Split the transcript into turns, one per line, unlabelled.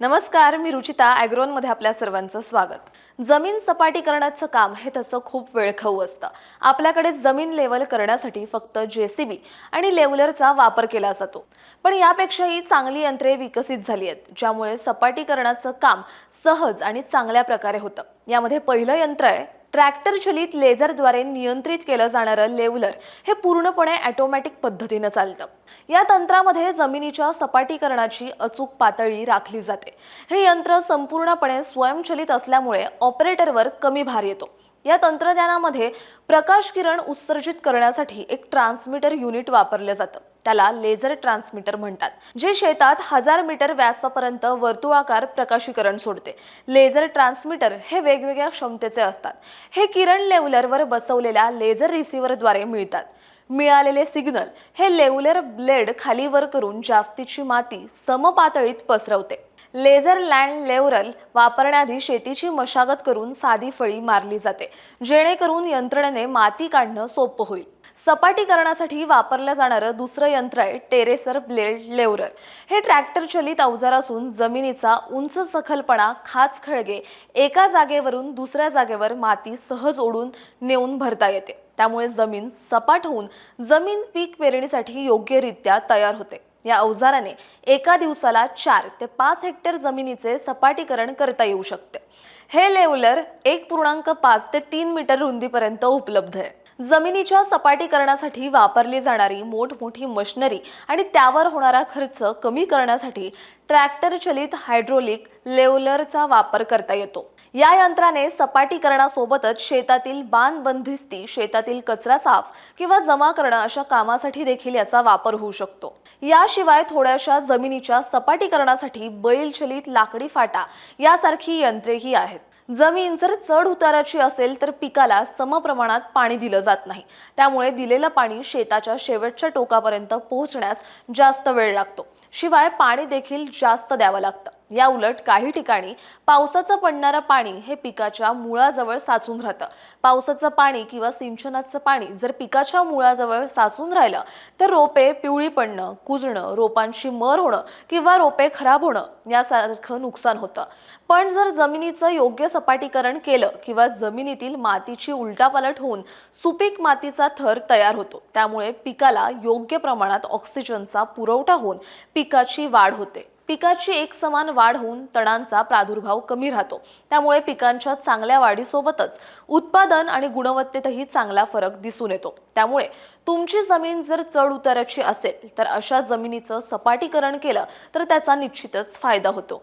नमस्कार मी रुचिता ॲग्रोनमध्ये आपल्या सर्वांचं स्वागत. जमीन सपाटीकरणाचं काम हे तसं खूप वेळखाऊ असतं. आपल्याकडे जमीन लेवल करण्यासाठी फक्त जेसीबी आणि लेवलरचा वापर केला जातो. पण यापेक्षाही चांगली यंत्रे विकसित झाली आहेत ज्यामुळे सपाटीकरणाचं काम सहज आणि चांगल्या प्रकारे होतं. यामध्ये पहिलं यंत्र आहे. ट्रॅक्टर चलित लेझरद्वारे नियंत्रित केलं जाणारं लेवलर हे पूर्णपणे ॲटोमॅटिक पद्धतीनं चालतं. या तंत्रामध्ये जमिनीच्या सपाटीकरणाची अचूक पातळी राखली जाते. हे यंत्र संपूर्णपणे स्वयंचलित असल्यामुळे ऑपरेटरवर कमी भार येतो. या तंत्रज्ञानामध्ये प्रकाश किरण उत्सर्जित करण्यासाठी एक ट्रान्समीटर युनिट वापरलं जातं. त्याला लेझर ट्रान्समीटर म्हणतात जे शेतात हजार मीटर व्यासापर्यंत वर्तुळाकार प्रकाशीकरण सोडते. लेझर ट्रान्समीटर हे वेगवेगळ्या क्षमतेचे असतात. हे किरण लेवलरवर बसवलेल्या लेझर रिसिव्हरद्वारे मिळतात. मिळालेले सिग्नल हे लेवलर ब्लेड खाली वर करून जास्तीची माती समपातळीत पसरवते. लेझर लँड लेवरल वापरण्याआधी शेतीची मशागत करून साधी फळी मारली जाते. जेणेकरून यंत्रणेने माती काढणं सोपं होईल. सपाटीकरणासाठी वापरलं जाणारं दुसरं यंत्र आहे टेरेसर ब्लेड लेवरर हे ट्रॅक्टर चलित अवजार असून जमिनीचा उंच सखलपणा खाच खळगे एका जागेवरून दुसऱ्या जागेवर माती सहज ओढून नेऊन भरता येते. त्यामुळे जमीन सपाट होऊन जमीन पीक पेरणीसाठी योग्यरित्या तयार होते. या अवजाराने एका दिवसाला चार ते पाच हेक्टर जमिनीचे सपाटीकरण करता येऊ शकते. हे लेवलर एक पूर्णांक पाच ते तीन मीटर रुंदीपर्यंत उपलब्ध आहे. जमिनीच्या सपाटीकरणासाठी वापरली जाणारी मोठमोठी मशिनरी आणि त्यावर होणारा खर्च कमी करण्यासाठी ट्रॅक्टर चलित हायड्रोलिक लेवलरचा वापर करता येतो. या यंत्राने सपाटीकरणासोबतच शेतातील बांध बंदिस्ती शेतातील कचरा साफ किंवा जमा करणं अशा कामासाठी देखील याचा वापर होऊ शकतो. याशिवाय थोड्याशा जमिनीच्या सपाटीकरणासाठी बैलचलित लाकडी फाटा यासारखी यंत्रेही आहेत. जमीन जर चढ उताराची असेल तर पिकाला समप्रमाणात पाणी दिलं जात नाही. त्यामुळे दिलेलं पाणी शेताच्या शेवटच्या टोकापर्यंत पोहोचण्यास जास्त वेळ लागतो. शिवाय पाणी देखील जास्त द्यावं लागतं. या उलट काही ठिकाणी पावसाचं पडणारं पाणी हे पिकाच्या मुळाजवळ साचून राहतं. पावसाचं पाणी किंवा सिंचनाचं पाणी जर पिकाच्या मुळाजवळ साचून राहिलं तर रोपे पिवळी पडणं कुजणं रोपांची मर होणं किंवा रोपे खराब होणं यासारखं नुकसान होतं. पण जर जमिनीचं योग्य सपाटीकरण केलं किंवा जमिनीतील मातीची उलटापालट होऊन सुपीक मातीचा थर तयार होतो त्यामुळे पिकाला योग्य प्रमाणात ऑक्सिजनचा पुरवठा होऊन पिकाची वाढ होते. पिकाची एक समान वाढ होऊन तणांचा प्रादुर्भाव कमी राहतो. त्यामुळे पिकांच्या चांगल्या वाढीसोबतच उत्पादन आणि गुणवत्तेतही चांगला फरक दिसून येतो. त्यामुळे तुमची जमीन जर चढ उताराची असेल तर अशा जमिनीचं सपाटीकरण केलं तर त्याचा निश्चितच फायदा होतो.